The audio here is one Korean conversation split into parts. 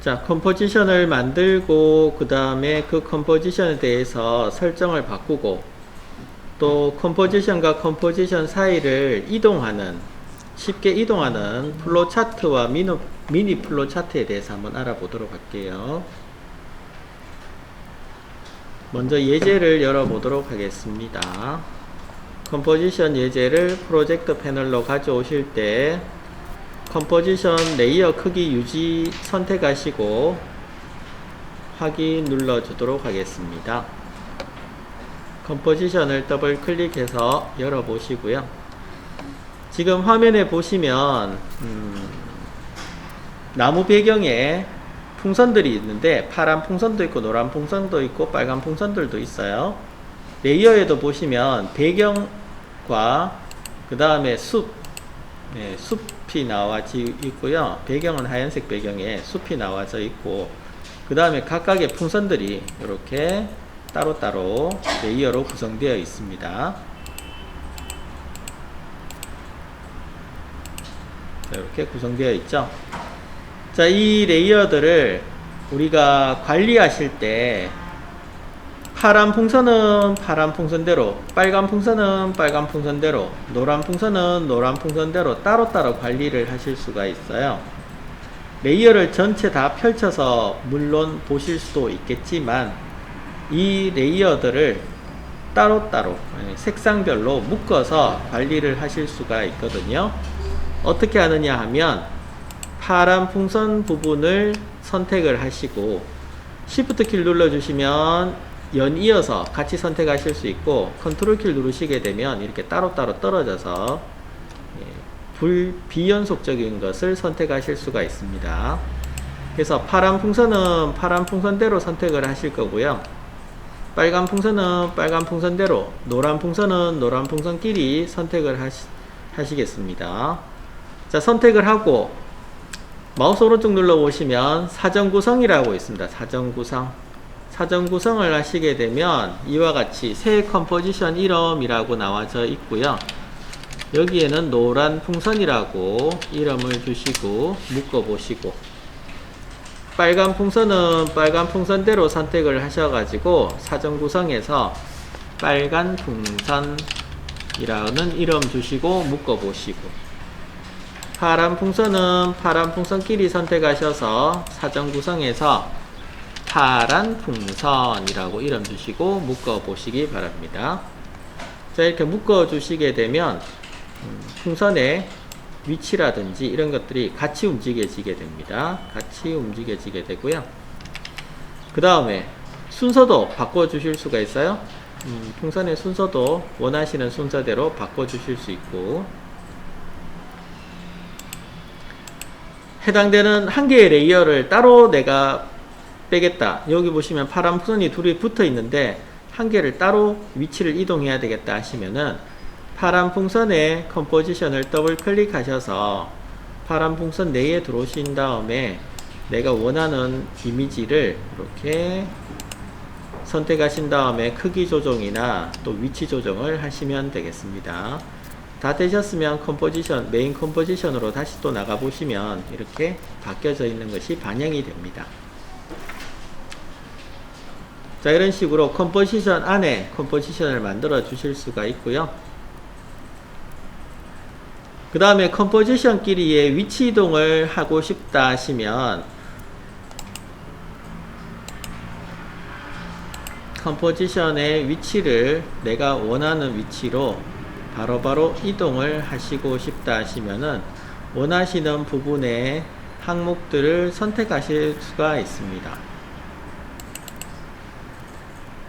자, 컴포지션을 만들고 그 다음에 그 컴포지션에 대해서 설정을 바꾸고 또 컴포지션과 컴포지션 사이를 이동하는 쉽게 이동하는 플로 차트와 미노, 미니 플로 차트에 대해서 한번 알아보도록 할게요. 먼저 예제를 열어보도록 하겠습니다. 컴포지션 예제를 프로젝트 패널로 가져오실 때 컴포지션 레이어 크기 유지 선택하시고 확인 눌러 주도록 하겠습니다. 컴포지션을 더블 클릭해서 열어 보시고요. 지금 화면에 보시면 음, 나무 배경에 풍선들이 있는데 파란 풍선도 있고 노란 풍선도 있고 빨간 풍선들도 있어요. 레이어에도 보시면 배경과 그 다음에 숲, 네, 숲 이 나와져 있고요. 배경은 하얀색 배경에 숲이 나와져 있고 그 다음에 각각의 풍선들이 이렇게 따로따로 레이어로 구성되어 있습니다. 자, 이렇게 구성되어 있죠. 자, 이 레이어들을 우리가 관리하실 때 파란 풍선은 파란 풍선대로, 빨간 풍선은 빨간 풍선대로, 노란 풍선은 노란 풍선대로 따로따로 관리를 하실 수가 있어요. 레이어를 전체 다 펼쳐서 물론 보실 수도 있겠지만 이 레이어들을 따로따로 예, 색상별로 묶어서 관리를 하실 수가 있거든요. 어떻게 하느냐 하면 파란 풍선 부분을 선택을 하시고 Shift 키를 눌러주시면 연 이어서 같이 선택하실 수 있고 컨트롤 키를 누르시게 되면 이렇게 따로따로 떨어져서 예, 불 비연속적인 것을 선택하실 수가 있습니다. 그래서 파란 풍선은 파란 풍선대로 선택을 하실 거고요. 빨간 풍선은 빨간 풍선대로, 노란 풍선은 노란 풍선끼리 선택을 하시, 하시겠습니다. 자, 선택을 하고 마우스 오른쪽 눌러 보시면 사전 구성이라고 있습니다. 사전 구성. 사전 구성을 하시게 되면 이와 같이 새 컴포지션 이름이라고 나와져 있고요. 여기에는 노란 풍선이라고 이름을 주시고 묶어 보시고 빨간 풍선은 빨간 풍선대로 선택을 하셔가지고 사전 구성에서 빨간 풍선이라는 이름 주시고 묶어 보시고 파란 풍선은 파란 풍선끼리 선택하셔서 사전 구성에서 파란 풍선이라고 이름 주시고 묶어 보시기 바랍니다. 자 이렇게 묶어 주시게 되면 음, 풍선의 위치라든지 이런 것들이 같이 움직여지게 됩니다. 같이 움직여지게 되고요. 그 다음에 순서도 바꿔 주실 수가 있어요. 음, 풍선의 순서도 원하시는 순서대로 바꿔 주실 수 있고 해당되는 한 개의 레이어를 따로 내가 빼겠다. 여기 보시면 파란 풍선이 둘이 붙어 있는데 한 개를 따로 위치를 이동해야 되겠다 하시면은 파란 풍선의 컴포지션을 더블 클릭하셔서 파란 풍선 내에 들어오신 다음에 내가 원하는 이미지를 이렇게 선택하신 다음에 크기 조정이나 또 위치 조정을 하시면 되겠습니다. 다 되셨으면 컴포지션, 메인 컴포지션으로 다시 또 나가 보시면 이렇게 바뀌어져 있는 것이 반영이 됩니다. 자, 이런 식으로 컴포지션 안에 컴포지션을 만들어 주실 수가 있고요. 그 다음에 컴포지션끼리의 위치 이동을 하고 싶다 하시면 컴포지션의 위치를 내가 원하는 위치로 바로바로 바로 이동을 하시고 싶다 하시면은 원하시는 부분의 항목들을 선택하실 수가 있습니다.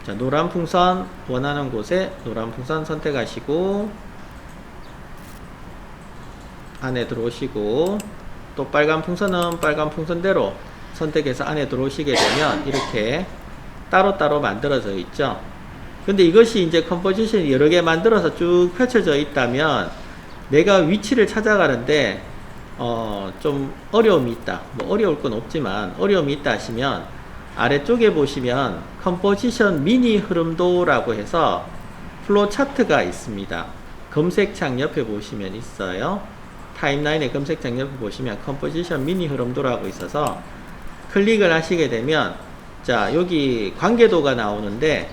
자, 노란 풍선 원하는 곳에 노란 풍선 선택하시고 안에 들어오시고 또 빨간 풍선은 빨간 풍선대로 선택해서 안에 들어오시게 되면 이렇게 따로따로 만들어져 있죠. 근데 이것이 이제 컴포지션이 여러 개 만들어서 쭉 펼쳐져 있다면 내가 위치를 찾아가는데 어, 좀 어려움이 있다. 뭐 어려울 건 없지만 어려움이 있다 하시면 아래쪽에 보시면 컴포지션 미니 흐름도라고 해서 플로 차트가 있습니다. 검색창 옆에 보시면 있어요. 타임라인의 검색창 옆에 보시면 컴포지션 미니 흐름도라고 있어서 클릭을 하시게 되면 자 여기 관계도가 나오는데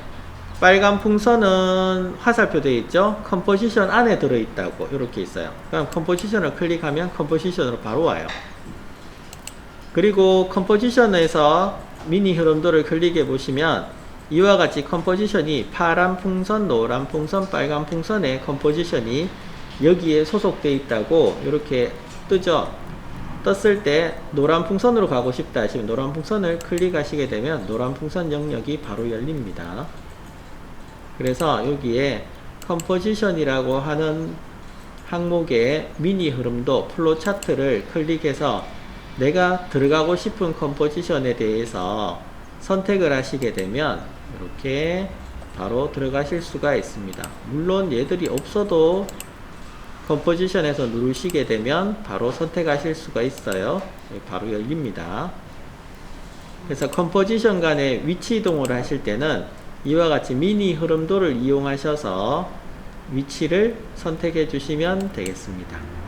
빨간 풍선은 화살표 되어 있죠 컴포지션 안에 들어 있다고 이렇게 있어요 그럼 컴포지션을 클릭하면 컴포지션으로 바로 와요 그리고 컴포지션에서 미니 흐름도를 클릭해 보시면 이와 같이 컴포지션이 파란 풍선, 노란 풍선, 빨간 풍선의 컴포지션이 여기에 소속되어 있다고 이렇게 뜨죠. 떴을 때 노란 풍선으로 가고 싶다 하시면 노란 풍선을 클릭하시게 되면 노란 풍선 영역이 바로 열립니다. 그래서 여기에 컴포지션이라고 하는 항목의 미니 흐름도 플로 차트를 클릭해서 내가 들어가고 싶은 컴포지션에 대해서 선택을 하시게 되면 이렇게 바로 들어가실 수가 있습니다. 물론 얘들이 없어도 컴포지션에서 누르시게 되면 바로 선택하실 수가 있어요. 네, 바로 열립니다. 그래서 컴포지션 간의 위치 이동을 하실 때는 이와 같이 미니 흐름도를 이용하셔서 위치를 선택해 주시면 되겠습니다.